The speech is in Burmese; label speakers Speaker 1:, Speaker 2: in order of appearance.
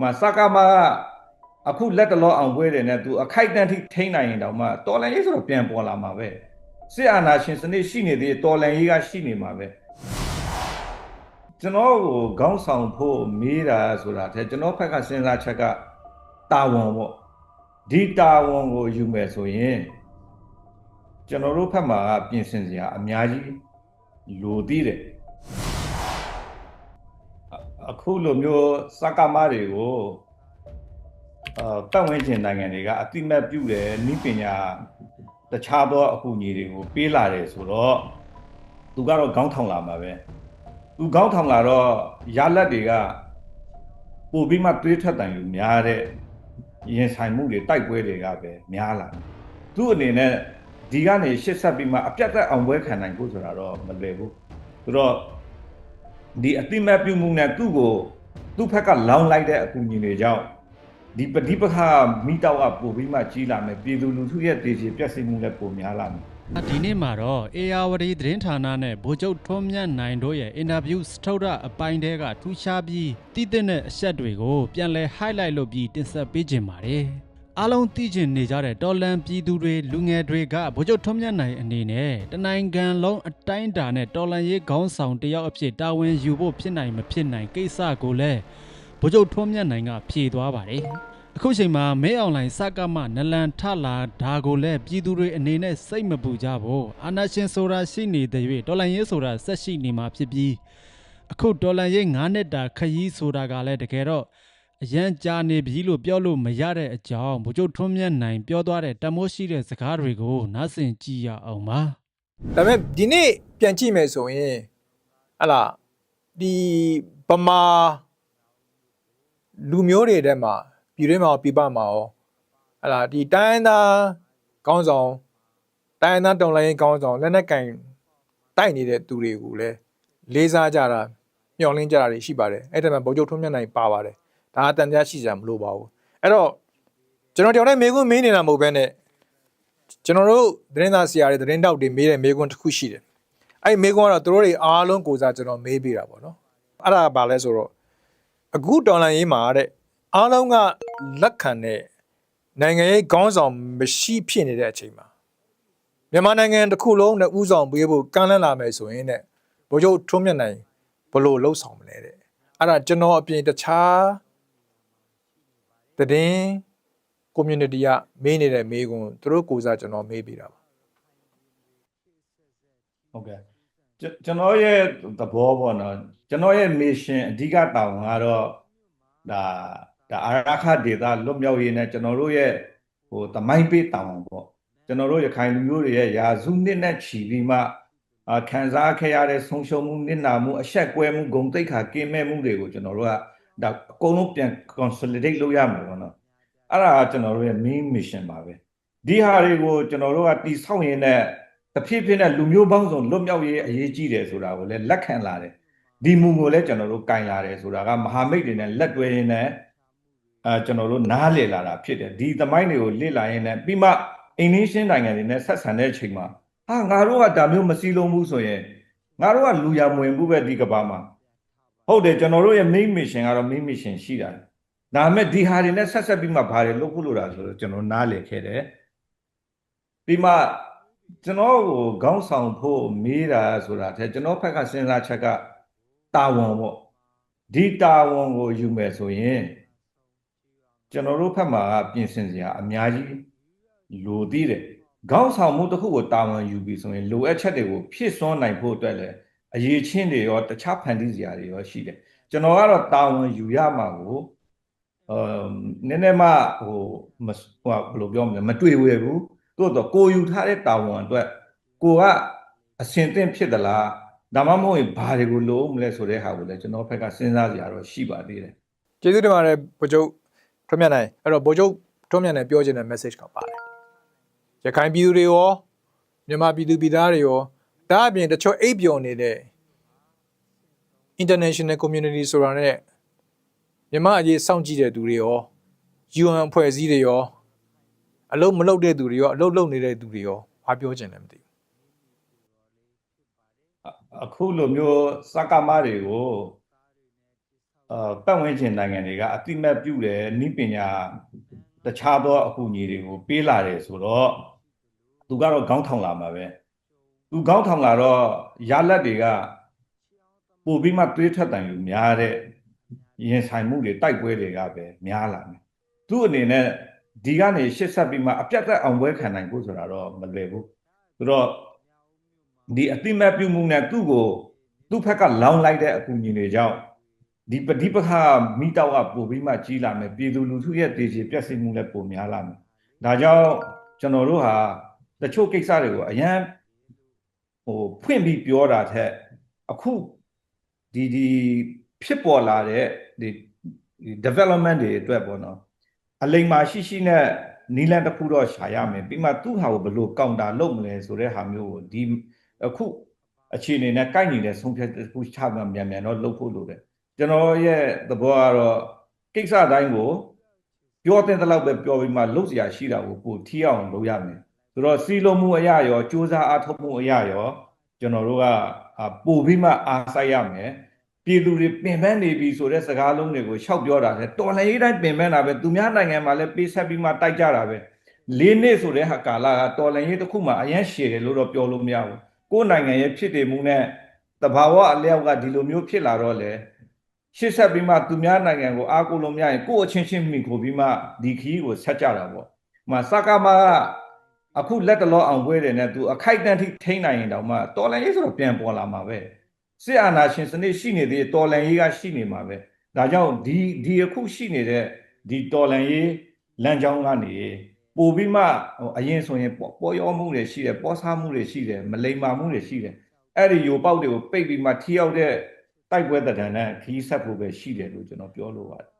Speaker 1: မစကားမကအခုလက်တလောအောင်ပွဲတယ်နဲ့သူအခိုက်အတန့်ထိထိန်းနိုင်ရင်တောင်မှတော်လန်ရေးဆိုတော့ပြန်ပေါ်လာမှာပဲစစ်အာဏာရှင်စနစ်ရှိနေသေးတယ်တော်လန်ရေးကရှိနေမှာပဲကျွန်တော်ကိုခေါင်းဆောင်ဖို့မေးတာဆိုတာတဲ့ကျွန်တော်ဘက်ကစဉ်းစားချက်ကတာဝန်ပေါ့ဒီတာဝန်ကိုယူမယ်ဆိုရင်ကျွန်တော်တို့ဘက်မှာကပြင်ဆင်စရာအများကြီးလိုသေးတယ် အခုလိုမျိုးစကားမတွေကိုအာပတ်ဝန်းကျင်နိုင်ငံတွေကအတိမတ်ပြုတယ်နိပညာတခြားသောအကူအညီတွေကိုပေးလာတယ်ဆိုတော့သူကတော့ခေါင်းထောင်လာမှာပဲသူခေါင်းထောင်လာတော့ရလက်တွေကပို့ပြီးမှတွေးထွက်တိုင်လို့များတဲ့ရင်ဆိုင်မှုတွေတိုက်ပွဲတွေကပဲများလာတယ်သူ့အနေနဲ့ဒီကနေရှစ်ဆက်ပြီးမှအပြတ်သက်အောင်ပွဲခံနိုင်ဖို့ဆိုတာတော့မလွယ်ဘူးသူတော့ ဒီအတိမတ်ပြုမှုနဲ့သူ့ကိုသူ့ဘက်ကလောင်းလိုက်တဲ့အကူအညီတွေကြောင့်ဒီပဋိပက္ခမိတောက်ကပို့ပြီးမှကြီးလာမယ်ပြည်သူလူထုရဲ့ဒေသပြည့်စုံမှုလည်းပိုများလာမယ်
Speaker 2: ဒီနေ့မှာတော့ ARD သတင်းဌာနနဲ့ဗိုလ်ချုပ်ထွန်းမြတ်နိုင်တို့ရဲ့အင်တာဗျူးစထုဒ္ဓအပိုင်းတဲကထူးခြားပြီးတည်တဲ့အချက်တွေကိုပြန်လည် highlight လုပ်ပြီးတင်ဆက်ပေးခြင်းပါတယ်။ အားလုံးသိကျင်နေကြတဲ့တော်လန်ပြည်သူတွေလူငယ်တွေကဗိုလ်ချုပ်ထွန်းမြတ်နိုင်အနေနဲ့တနိုင်ငံလုံးအတိုင်းအတာနဲ့တော်လန်ရေးခေါင်းဆောင်တယောက်အဖြစ်တာဝန်ယူဖို့ဖြစ်နိုင်မဖြစ်နိုင်ကိစ္စကိုလည်းဗိုလ်ချုပ်ထွန်းမြတ်နိုင်ကဖြေသွားပါတယ်။အခုချိန်မှာမဲအွန်လိုင်းစကားမနလန်ထလာဒါကိုလည်းပြည်သူတွေအနေနဲ့စိတ်မပူကြဘူးအာနာရှင်ဆိုတာရှိနေတဲ့၍ဒေါ်လာရေးဆိုတာဆက်ရှိနေမှာဖြစ်ပြီးအခုဒေါ်လာရေး9နှစ်တာခရီးဆိုတာကလည်းတကယ်တော့ အရန်ကြာနေပြီလို့ပြောလို့မရတဲ့အကြောင်းဗိုလ်ချုပ်ထွန်းမြတ်နိုင်ပြောသွားတဲ့တမိုးရှိတဲ့စကားတွေကိုနားဆင်ကြည့်ရအောင်ပါ
Speaker 3: ဒါပေမဲ့ဒီနေ့ပြန်ကြည့်မယ်ဆိုရင်ဟလာဒီဗမာလူမျိုးတွေထဲမှာပြည်တွင်းမှာရောပြည်ပမှာရောဟလာဒီတိုင်းသားကောင်းဆောင်တိုင်းသားတော်လိုင်းကောင်းဆောင်လက်နက်ကင်တိုက်နေတဲ့သူတွေကိုလည်းလေးစားကြတာမျှော်လင့်ကြတာတွေရှိပါတယ်အဲ့ဒါမှဗိုလ်ချုပ်ထွန်းမြတ်နိုင်ပါပါတယ် ဒါအတန်တရားရှိကြမလို့ပါဘူးအဲ့တော့ကျွန်တော်တယောက်တည်းမေးခွန်းမေးနေတာမဟုတ်ဘဲနဲ့ကျွန်တော်တို့သတင်းသားဆရာတွေသတင်းတောက်တွေမေးတဲ့မေးခွန်းတစ်ခုရှိတယ်။အဲ့ဒီမေးခွန်းကတော့သူတို့တွေအားလုံးကိုစားကျွန်တော်မေးပေးတာပေါ့နော်။အဲ့ဒါကဘာလဲဆိုတော့အခုတော်လန်ရေးမှာတဲ့အားလုံးကလက်ခံတဲ့နိုင်ငံရေးခေါင်းဆောင်မရှိဖြစ်နေတဲ့အချိန်မှာမြန်မာနိုင်ငံတစ်ခုလုံးနဲ့ဥဆောင်ပေးဖို့ကမ်းလှမ်းလာမယ်ဆိုရင်တဲ့ဘိုလ်ချုပ်ထွန်းမြတ်နိုင်ဘလို့လှုပ်ဆောင်မလဲတဲ့။အဲ့ဒါကျွန်တော်အပြင်တခြား သတင်း community ကမေးနေတဲ့မေးခွန်းသူတို့ကိုယ်စားကျွန်တော်မေးပေးတာပါ
Speaker 1: ဟုတ်ကဲ့ကျွန်ကျွန်တော်ရဲ့သဘောပေါ့နော်ကျွန်တော်ရဲ့ mission အဓိကတာဝန်ကတော့ဒါဒါအာရခဒေတာလွတ်မြောက်ရေးနဲ့ကျွန်တော်တို့ရဲ့ဟိုတမိုင်းပေးတာဝန်ပေါ့ကျွန်တော်တို့ရခိုင်လူမျိုးတွေရဲ့ယာစုနှစ်နဲ့ချီပြီးမှအာခံစားခဲ့ရတဲ့ဆုံးရှုံးမှုနစ်နာမှုအဆက်ကွဲမှုဂုံတိတ်ခါကင်းမဲ့မှုတွေကိုကျွန်တော်တို့က ဒါအကုန်လုံးပြန် consolidate လုပ်ရမှာပေါ့နော်အဲ့ဒါကကျွန်တော်တို့ရဲ့ main mission ပါပဲဒီဟာတွေကိုကျွန်တော်တို့ကတိဆောက်ရင်းနဲ့တဖြည်းဖြည်းနဲ့လူမျိုးပေါင်းစုံလွတ်မြောက်ရေးအရေးကြီးတယ်ဆိုတာကိုလည်းလက်ခံလာတယ်ဒီမူကိုလည်းကျွန်တော်တို့ကင်လာတယ်ဆိုတာကမဟာမိတ်တွေနဲ့လက်တွဲရင်းနဲ့အဲကျွန်တော်တို့နားလည်လာတာဖြစ်တယ်ဒီသမိုင်းတွေကိုလေ့လာရင်းနဲ့ပြီးမှအင်းနင်းရှင်းနိုင်ငံတွေနဲ့ဆက်ဆံတဲ့အချိန်မှာဟာငါတို့ကဒါမျိုးမစည်းလုံးဘူးဆိုရင်ငါတို့ကလူရမဝင်ဘူးပဲဒီကဘာမှာ ဟုတ်တယ်ကျွန်တော်တို့ရဲ့ main mission ကတော့ main mission ရှိတာဒါပေမဲ့ဒီဟာတွေနဲ့ဆက်ဆက်ပြီးမှဘာတွေလုပ်ဖို့လိုတာဆိုတော့ကျွန်တော်နားလည်ခဲ့တယ်ပြီးမှကျွန်တော်ကိုခေါင်းဆောင်ဖို့မေးတာဆိုတာတဲ့ကျွန်တော်ဘက်ကစဉ်းစားချက်ကတာဝန်ပေါ့ဒီတာဝန်ကိုယူမယ်ဆိုရင်ကျွန်တော်တို့ဘက်မှာကပြင်ဆင်စရာအများကြီးလိုသေးတယ်ခေါင်းဆောင်မှုတစ်ခုကိုတာဝန်ယူပြီးဆိုရင်လိုအပ်ချက်တွေကိုဖြည့်စွမ်းနိုင်ဖို့အတွက်လည်း အရေးချင်းတွေရောတခြားဖန်တီးစရာတွေရောရှိတယ်ကျွန်တော်ကတော့တာဝန်ယူရမှာကိုအမ်နည်းနည်းမှဟိုမဟိုဘယ်လိုပြောမလဲမတွေ့ဝဲဘူးသို့တော့ကိုယူထားတဲ့တာဝန်အတွက်ကိုကအစင်သင့်ဖြစ်သလားဒါမှမဟုတ်ရင်ဘာတွေကိုလိုမလဲဆိုတဲ့ဟာကိုလည်းကျွန်တော်ဘက်ကစဉ်းစားကြရတော့ရှိပါသေးတယ်
Speaker 3: ကျေးဇူးတင်ပါတယ်ဗိုလ်ချုပ်ထွန်းမြတ်နိုင်အဲ့တော့ဗိုလ်ချုပ်ထွန်းမြတ်နိုင်ပြောချင်တဲ့ message ကပါတယ်ရခိုင်ပြည်သူတွေရောမြန်မာပြည်သူပြည်သားတွေရော ဒါအပြင်တချို့အိပ်ပျော်နေတဲ့ international community ဆိုတာနဲ့မြန်မာအရေးစောင့်ကြည့်တဲ့သူတွေရော UN အဖွဲ့အစည်းတွေရောအလုံးမလုပ်တဲ့သူတွေရောအလုံးလုပ်နေတဲ့သူတွေရောဘာပြောချင်လဲမသိဘူး
Speaker 1: အခုလိုမျိုးစကားမတွေကိုအာပတ်ဝန်းကျင်နိုင်ငံတွေကအတိမတ်ပြုတယ်နိပညာတခြားသောအကူအညီတွေကိုပေးလာတယ်ဆိုတော့သူကတော့ခေါင်းထောင်လာမှာပဲ သူခေါင်းထောင်လာတော့ရလက်တွေကပို့ပြီးမှတွေးထွက်တန်ယူများတဲ့ရင်ဆိုင်မှုတွေတိုက်ပွဲတွေကပဲများလာတယ်သူအနေနဲ့ဒီကနေရှစ်ဆက်ပြီးမှအပြတ်သက်အောင်ပွဲခံနိုင်ဖို့ဆိုတာတော့မလွယ်ဘူးဆိုတော့ဒီအတိမတ်ပြုမှုနဲ့သူ့ကိုသူ့ဘက်ကလောင်းလိုက်တဲ့အကူအညီတွေကြောင့်ဒီပဋိပက္ခမိတောက်ကပို့ပြီးမှကြီးလာမယ်ပြည်သူလူထုရဲ့ဒေရှိပြက်စီးမှုလည်းပိုများလာမယ်ဒါကြောင့်ကျွန်တော်တို့ဟာတချို့ကိစ္စတွေကိုအရန်ဟို ဖွင့်ပြီးပြောတာထက်အခုဒီဒီဖြစ်ပေါ်လာတဲ့ဒီဒီ development တွေအတွက်ပေါ့နော်အလိမ္မာရှိရှိနဲ့နီလန်တစ်ခုတော့ရှာရမယ်ပြီးမှသူ့ဟာကိုဘယ်လိုကောင်တာလုပ်မလဲဆိုတဲ့ဟာမျိုးကိုဒီအခုအခြေအနေနဲ့ကိုက်နေတဲ့ဆုံးဖြတ်တစ်ခုချမှမြန်မြန်တော့လုပ်ဖို့လိုတယ်ကျွန်တော်ရဲ့သဘောကတော့ကိစ္စတိုင်းကိုပြောတဲ့တလောက်ပဲပြောပြီးမှလုပ်စရာရှိတာကိုပိုထီအောင်လုပ်ရမယ် ဆိုတော့စီလုံးမှုအရာရောစူးစမ်းအားထုတ်မှုအရာရောကျွန်တော်တို့ကအာပို့ပြီးမှအားစိုက်ရမယ်ပြည်သူတွေပင်ပန်းနေပြီဆိုတဲ့စကားလုံးတွေကိုရှောက်ပြောတာလေတော်လည်းရေးတိုင်းပင်ပန်းတာပဲသူများနိုင်ငံမှာလည်းပေးဆက်ပြီးမှတိုက်ကြတာပဲလေးနှစ်ဆိုတဲ့ဟာကာလကတော်လည်းရေးတစ်ခုမှအရင်ရှည်တယ်လို့တော့ပြောလို့မရဘူးကိုယ်နိုင်ငံရဲ့ဖြစ်တည်မှုနဲ့တဘာဝအလျောက်ကဒီလိုမျိုးဖြစ်လာတော့လေရှစ်ဆက်ပြီးမှသူများနိုင်ငံကိုအားကိုးလို့မရရင်ကိုယ့်အချင်းချင်းမိခိုပြီးမှဒီခီးကိုဆက်ကြတာပေါ့။မှစကားမက အခုလက်တလောအောင်ပွဲတယ်နဲ့သူအခိုက်အတန့်ထိထိန်းနိုင်ရင်တောင်မှတော်လန်ရေးဆိုတော့ပြန်ပေါ်လာမှာပဲ။စစ်အာဏာရှင်စနစ်ရှိနေသေးတော်လန်ရေးကရှိနေမှာပဲ။ဒါကြောင့်ဒီဒီအခုရှိနေတဲ့ဒီတော်လန်ရေးလမ်းကြောင်းကနေပို့ပြီးမှဟိုအရင်ဆိုရင်ပေါ်ပေါ်ရောမှုတွေရှိတယ်ပေါ်စားမှုတွေရှိတယ်မလိမ္မာမှုတွေရှိတယ်အဲ့ဒီယိုပေါက်တွေကိုပိတ်ပြီးမှထီရောက်တဲ့တိုက်ပွဲတံတန်နဲ့ခီးဆက်ဖို့ပဲရှိတယ်လို့ကျွန်တော်ပြောလို့ပါတယ်